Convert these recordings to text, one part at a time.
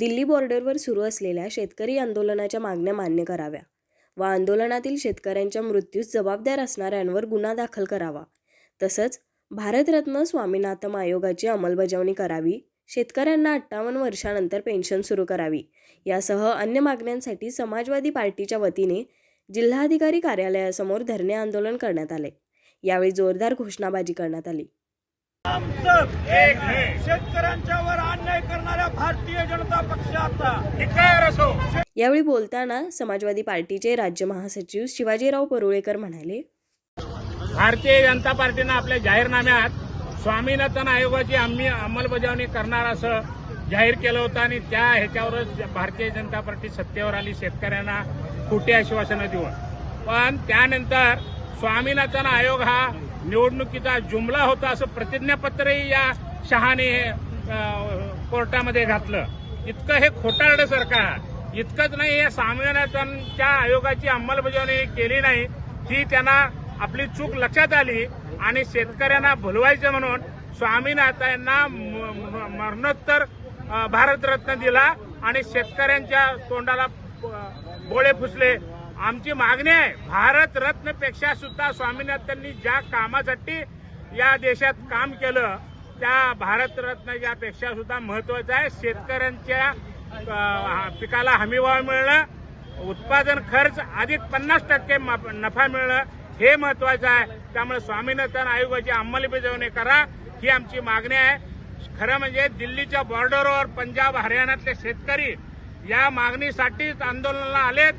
दिल्ली बॉर्डरवर सुरू असलेल्या शेतकरी आंदोलनाच्या मागण्या मान्य कराव्या व आंदोलनातील शेतकऱ्यांच्या मृत्यूस जबाबदार असणाऱ्यांवर गुन्हा दाखल करावा. तसंच भारतरत्न स्वामीनाथन आयोगाची अंमलबजावणी करावी शेतकऱ्यांना अठ्ठावन्न वर्षानंतर पेन्शन सुरू करावी यासह अन्य मागण्यांसाठी समाजवादी पार्टीच्या वतीने जिल्हाधिकारी कार्यालयासमोर धरणे आंदोलन करण्यात आले. यावेळी जोरदार घोषणाबाजी करण्यात आली. सब एक है. शेतकऱ्यांच्यावर अन्याय करणाऱ्या भारतीय जनता पक्षाचा. यावेळी बोलताना समाजवादी पार्टीचे राज्य महासचिव शिवाजीराव परुळेकर म्हणाले भारतीय जनता पार्टीनं आपल्या जाहीरनाम्यात स्वामीनाथन आयोगाची आम्ही अंमलबजावणी करणार असं जाहीर केलं होतं आणि त्या ह्याच्यावरच भारतीय जनता पार्टी सत्तेवर आली शेतकऱ्यांना खोटी आश्वासनं देऊन. पण त्यानंतर स्वामीनाथन आयोग हा निवडणुकीचा जुमला होता असं प्रतिज्ञापत्रही या शहाने कोर्टामध्ये घातलं. इतकं हे खोटारडं सरकार. इतकंच नाही या स्वामीनाथनच्या आयोगाची अंमलबजावणी केली नाही ही त्यांना आपली चूक लक्षात आली आणि शेतकऱ्यांना भुलवायचं म्हणून स्वामीनाथांना म- म- मरणोत्तर भारतरत्न दिला आणि शेतकऱ्यांच्या तोंडाला बोळे गोळे फुसले. आमची मागणी आहे भारतरत्नपेक्षा सुद्धा स्वामीनाथांनी ज्या कामासाठी या देशात काम केलं त्या भारतरत्न यापेक्षा सुद्धा महत्वाचं आहे. शेतकऱ्यांच्या पिकाला हमीभाव मिळणं उत्पादन खर्च अधिक पन्नास टक्के नफा मिळणं हे महत्वाचं आहे. त्यामुळे स्वामीनाथन आयोगाची अंमलबजावणी करा ही आमची मागणी आहे. खरं म्हणजे दिल्लीच्या बॉर्डरवर पंजाब हरियाणातले शेतकरी या मागणीसाठीच आंदोलनाला आलेत.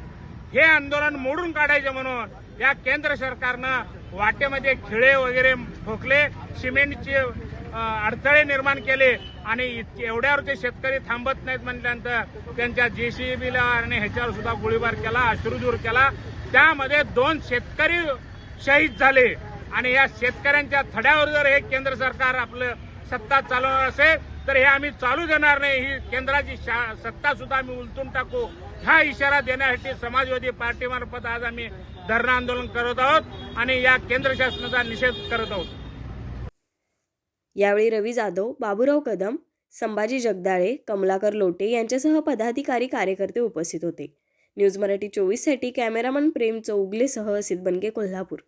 हे आंदोलन मोडून काढायचे म्हणून या केंद्र सरकारनं वाटेमध्ये खिळे वगैरे ठोकले सिमेंटचे अडथळे निर्माण केले आणि एवढ्यावर ते शेतकरी थांबत नाहीत म्हटल्यानंतर त्यांच्या जेसीबीला आणि ह्याच्यावर सुद्धा गोळीबार केला अश्रुजूर केला. त्यामध्ये दोन शेतकरी शहीद झाले. आणि या शेतकऱ्यांच्या थड्यावर जर हे केंद्र सरकार आपलं सत्ता चालवणार असेल तर हे आम्ही चालू देणार नाही. ही केंद्राची सत्ता सुद्धा आम्ही उलटून टाकू. हा इशारा देण्यासाठी समाजवादी पार्टीमार्फत आज आम्ही धरणं आंदोलन करत आहोत आणि या केंद्र शासनाचा निषेध करत आहोत. यावेळी रवी जाधव बाबूराव कदम संभाजी जगदाळे कमलाकर लोटे यांच्यासह पदाधिकारी कार्यकर्ते उपस्थित होते. न्यूज मराठी चोवीससाठी कॅमेरामन प्रेम चौगलेसह असित बनगे कोल्हापूर.